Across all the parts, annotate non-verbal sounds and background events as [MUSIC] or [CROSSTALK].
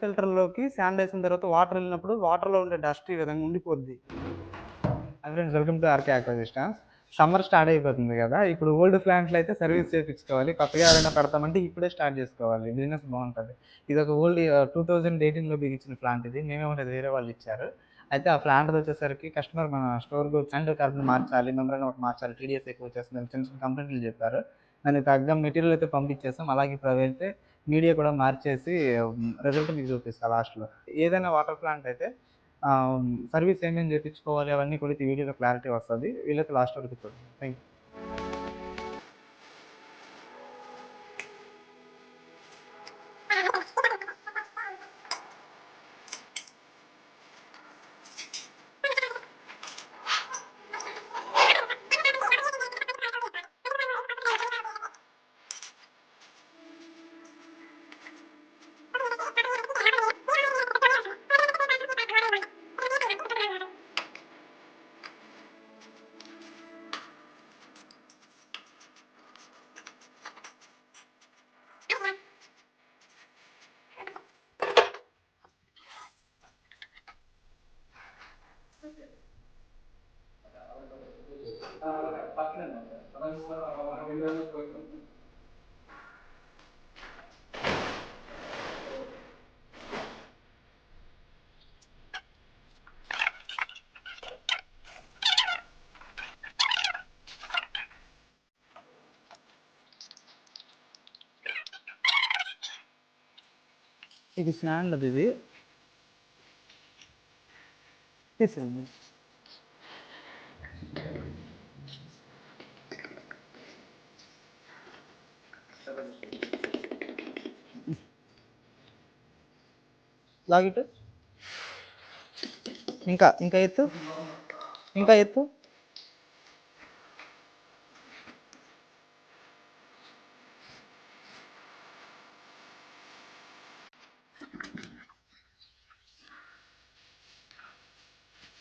ఫిల్టర్‌లోకి sand వేసిన తర్వాత water వెళ్ళినప్పుడు వాటర్‌లో ఉండే డస్ట్ ఈ విధంగా ఉండిపోద్ది. అది ఫ్రెండ్స్ వెల్కమ్ టు ఆర్కే అక్వజిస్టాన్స్ సమ్మర్ స్టార్ట్ అయిపోతుంది కదా! ఇప్పుడు ఓల్డ్ ప్లాంట్లు అయితే సర్వీస్ చేపించుకోవాలి. కొత్తగా ఎవరైనా పెడతామంటే ఇప్పుడే స్టార్ట్ చేసుకోవాలి. బిజినెస్ బాగుంటుంది ఇది ఒక ఓల్డ్ టూ థౌజండ్ ఎయిటీన్లో బిగించిన ప్లాంట్ ఇది. మేమేమో వేరే వాళ్ళు ఇచ్చారు. అయితే ఆ ప్లాంట్ వచ్చేసరికి కస్టమర్ మన స్టోర్‌కి వచ్చి శాండ్ మార్చాలి, మెంబ్రేన్ ఒకటి మార్చాలి, టీడీఎస్ ఎక్కువ వచ్చేస్తుంది చిన్న చిన్న కంప్లైంట్లు చెప్పారు. దానికి తగ్గ మెటీరియల్ అయితే పంపించేస్తాం అలాగే ఇప్పుడు అయితే మీడియా కూడా మార్చేసి రిజల్ట్ మీకు చూపిస్తా లాస్ట్‌లో. ఏదైనా వాటర్ ప్లాంట్ అయితే సర్వీస్ ఏమేమి చేపించుకోవాలి అవన్నీ కూడా ఈ వీడియోలో క్లారిటీ వస్తుంది వీళ్ళకి లాస్ట్ వరకు చూడండి. Thank you. ඒක ස්නාන ලද දේ තිසන්නේ లాగిటు. ఇంకా ఇంకా ఎత్తు. ఇంకా ఎత్తు.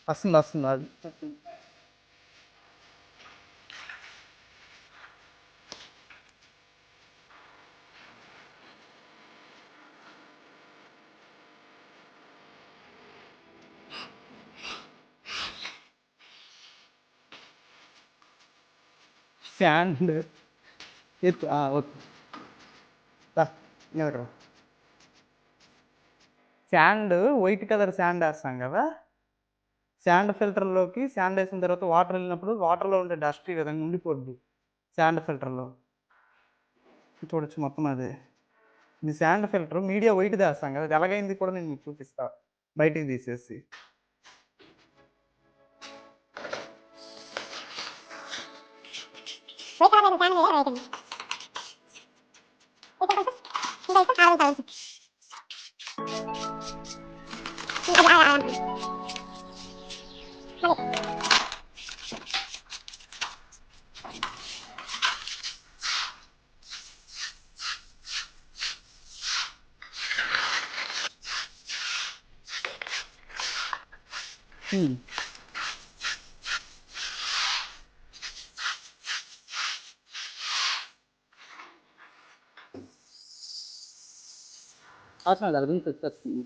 వస్తుంది వస్తుంది అది. శాండ్ ఎత్తు. Okay. Sand white colour sand వేస్తాం కదా! శాండ్ ఫిల్టర్‌లోకి శాండ్ వేసిన తర్వాత వాటర్ వెళ్ళినప్పుడు వాటర్‌లో ఉండే డస్ట్ ఈ విధంగా ఉండిపోద్ది. శాండ్ ఫిల్టర్‌లో. చూడొచ్చు మొత్తం అదే. మీ శాండ్ ఫిల్టర్ మీడియా వైట్ ఏస్తాం కదా! అది ఎలాగైంది కూడా నేను మీకు చూపిస్తా. బయటికి తీసేసి. కలర్ లేదు ఫ్యాన్ వైట్ ఉంది ఇక్కడ కొంచెం ఇంకా ఇస్తే ఆరు కావచ్చు అది ఆ ఆ అది హ్మ్. అవసరం లేదు అది వచ్చేస్తుంది.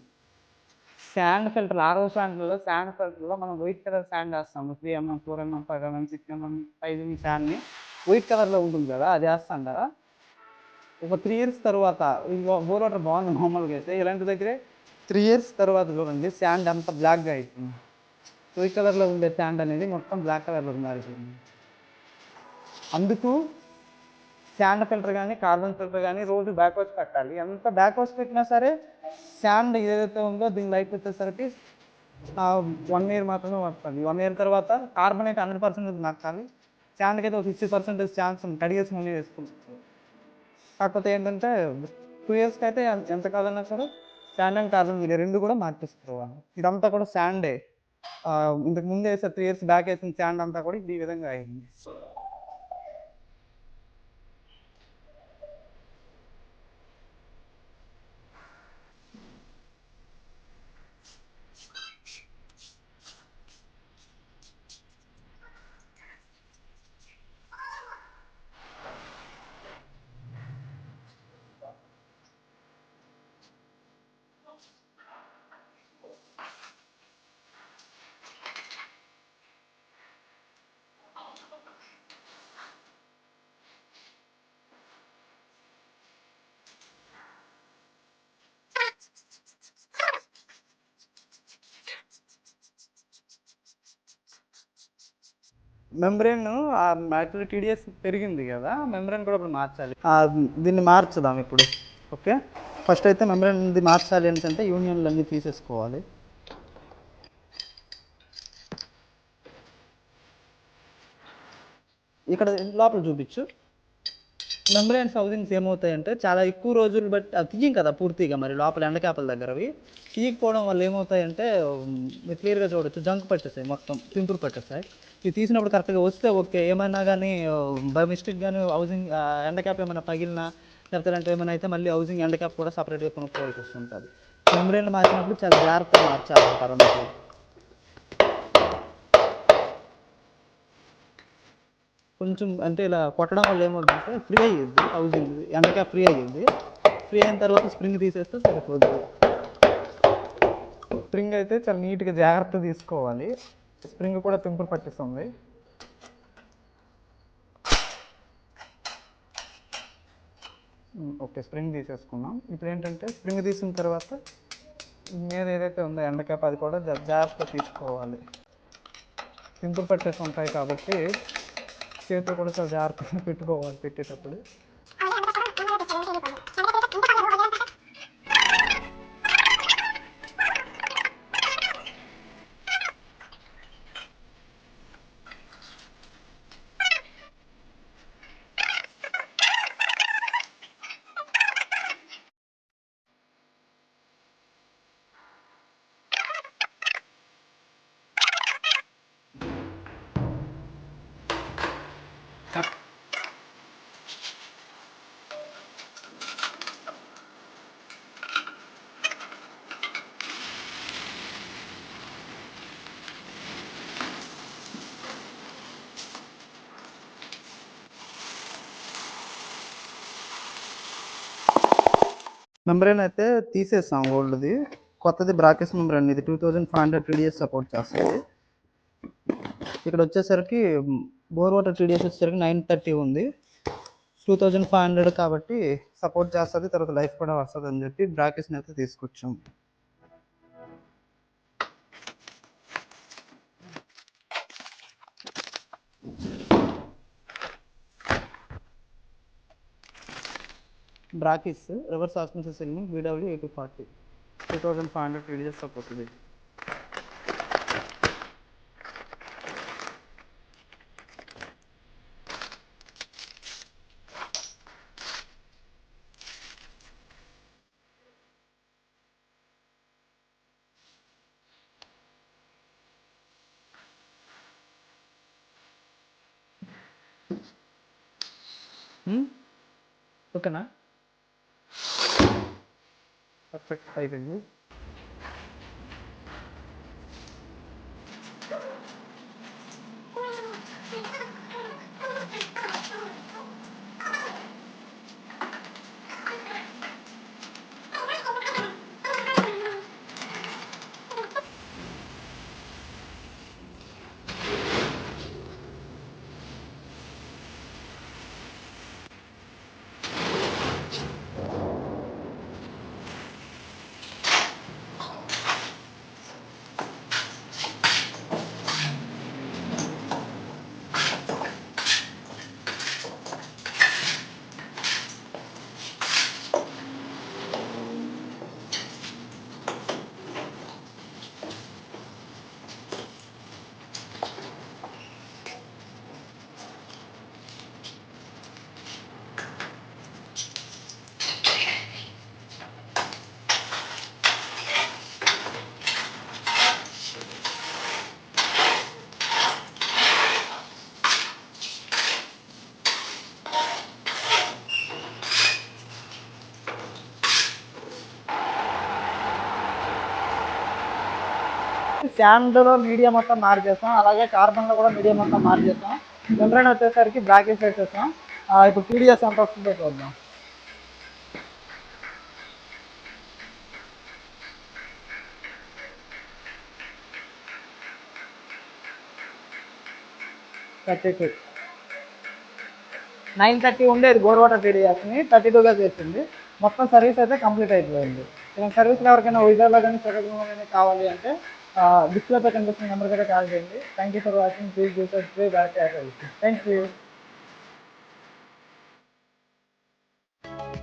శాండ్ ఫిల్టర్ ఆరో శాండ్‌లో శాండ్ ఫిల్టర్‌లో మనం వైట్ కలర్ శాండ్ ఏస్తాం. 3 mm, four mm, five mm, six mm, five mm శాండ్‌ని వైట్ కలర్‌లో ఉంటుంది కదా! అది వేస్తాం కదా! ఒక త్రీ ఇయర్స్ తర్వాత బోర్ వాటర్ బాగుంది మామూలుగా అయితే ఇలాంటి దగ్గరే త్రీ ఇయర్స్ తర్వాత చూడండి శాండ్ అంతా బ్లాక్‌గా అవుతుంది వైట్ కలర్‌లో ఉండే శాండ్ అనేది మొత్తం బ్లాక్ కలర్లో మారిపోయింది. అందుకు శాండ్ ఫిల్టర్ కానీ కార్బన్ ఫిల్టర్ కానీ రోజు బ్యాక్ వాష్ పెట్టాలి. ఎంత బ్యాక్ వాష్ పెట్టినా సరే శాండ్ ఏదైతే ఉందో దీని లైఫ్ వచ్చేసరికి వన్ ఇయర్ మాత్రమే పడుతుంది వన్ ఇయర్ తర్వాత కార్బన్ అయితే హండ్రెడ్ పర్సెంట్ నచ్చాలి శాండ్‌కి అయితే ఒక 60% ఛాన్స్ ఉంది. కడిగేసి మళ్ళీ వేసుకోవచ్చు. కాకపోతే ఏంటంటే టూ ఇయర్స్‌కి అయితే ఎంత కాదన్నా సరే శాండ్ అండ్ కార్బన్ రెండు 2 కూడా మార్చేసుకోవాలి. ఇదంతా కూడా శాండే. ఇంతకు ముందు వేసే త్రీ ఇయర్స్ బ్యాక్ వేసిన శాండ్ అంతా కూడా ఈ విధంగా అయింది. మెమ్బ్రెయిన్ యాక్చువల్లీ టీడీఎస్ పెరిగింది కదా మెమ్బ్రెయిన్ కూడా ఇప్పుడు మార్చాలి. దీన్ని మార్చుదాం ఇప్పుడు ఓకే? ఫస్ట్ అయితే మెమ్బ్రెయిన్ ఇది మార్చాలి ఏంటంటే యూనియన్లు అన్నీ తీసేసుకోవాలి. ఇక్కడ లోపల చూపించు. మెమ్బ్రెయిన్స్ హౌసింగ్స్ ఏమవుతాయంటే చాలా ఎక్కువ రోజులు బట్టి అది తీయం కదా పూర్తిగా మరి లోపల ఎండకాపల దగ్గరవి. తీయకపోవడం వల్ల ఏమవుతాయంటే క్లియర్గా చూడొచ్చు జంక్ పట్టేస్తాయి మొత్తం పింపులు పట్టేస్తాయి. ఇది తీసినప్పుడు కరెక్ట్గా వస్తే ఓకే. ఏమైనా కానీ బై మిస్టేక్ కానీ హౌసింగ్ ఎండక్యాప్ ఏమైనా పగిలినా లేకపోతే ఏమైనా అయితే మళ్ళీ హౌసింగ్ ఎండక్యాప్ కూడా సపరేట్గా కొనుక్కోవాల్సి వస్తుంటుంది. మెమ్బ్రెయిన్ మార్చినప్పుడు చాలా జాగ్రత్తగా మార్చాలి కరోనాకి కొంచెం అంటే ఇలా కొట్టడం వల్ల ఏమవుతుందంటే ఫ్రీ అయ్యింది హౌసింగ్ ఎండకా ఫ్రీ అయ్యింది ఫ్రీ అయిన తర్వాత స్ప్రింగ్ తీసేస్తే సరిపోతుంది స్ప్రింగ్ అయితే చాలా నీట్గా జాగ్రత్త తీసుకోవాలి. స్ప్రింగ్ కూడా పింపులు పట్టిస్తుంది. ఓకే స్ప్రింగ్ తీసేసుకున్నాం ఇప్పుడు ఏంటంటే స్ప్రింగ్ తీసిన తర్వాత మీద ఏదైతే ఉందో ఎండకాప అది కూడా జాగ్రత్తగా జాగ్రత్త తీసుకోవాలి. పింపులు పట్టేసి ఉంటాయి కాబట్టి చేతితో కూడా చాలా జాగ్రత్తగా [LAUGHS] పెట్టుకోవాలి పెట్టేటప్పుడు. మెంబ్రెయిన్ అయితే తీసేసాం ఓల్డ్ది. కొత్తది బ్రాకెస్ మెంబ్రెయిన్ ఇది two thousand five hundred TDS support చేస్తుంది. ఇక్కడ వచ్చేసరికి బోర్ వాటర్ టీడీఎస్ వచ్చేసరికి నైన్ థర్టీ ఉంది. టూ థౌజండ్ ఫైవ్ హండ్రెడ్ కాబట్టి సపోర్ట్ చేస్తుంది తర్వాత లైఫ్ కూడా వస్తుంది అని చెప్పి బ్రాకెట్స్ని అయితే తీసుకొచ్చాం. Brackish reverse osmosis element BW eighty forty two thousand five hundred TDS support ఇది ఓకేనా పర్ఫెక్ట్ అయిపోయింది శాండ్లో మీడియా మొత్తం మార్చేస్తాం. అలాగే కార్బన్లో కూడా మీడియా మొత్తం మార్చేస్తాం. మెంబ్రైన్ వచ్చేసరికి బ్రాకెట్స్ వేసేస్తాం ఇప్పుడు టీడీఎస్ ఎంత వస్తుందో చూద్దాం. థర్టీ టూ నైన్ థర్టీ ఉండేది గోరువాట టీడీఎస్ని థర్టీ టూగా చేసింది. మొత్తం సర్వీస్ అయితే కంప్లీట్ అయిపోయింది. సర్వీస్లో ఎవరికైనా వైజాగ్లో కానీ శ్రీకాకుళంలో కానీ కావాలి అంటే డిస్ప్లే పై కనిపిస్తున్న నెంబర్ కూడా కాల్ చేయండి. Thank you for watching please do subscribe thank you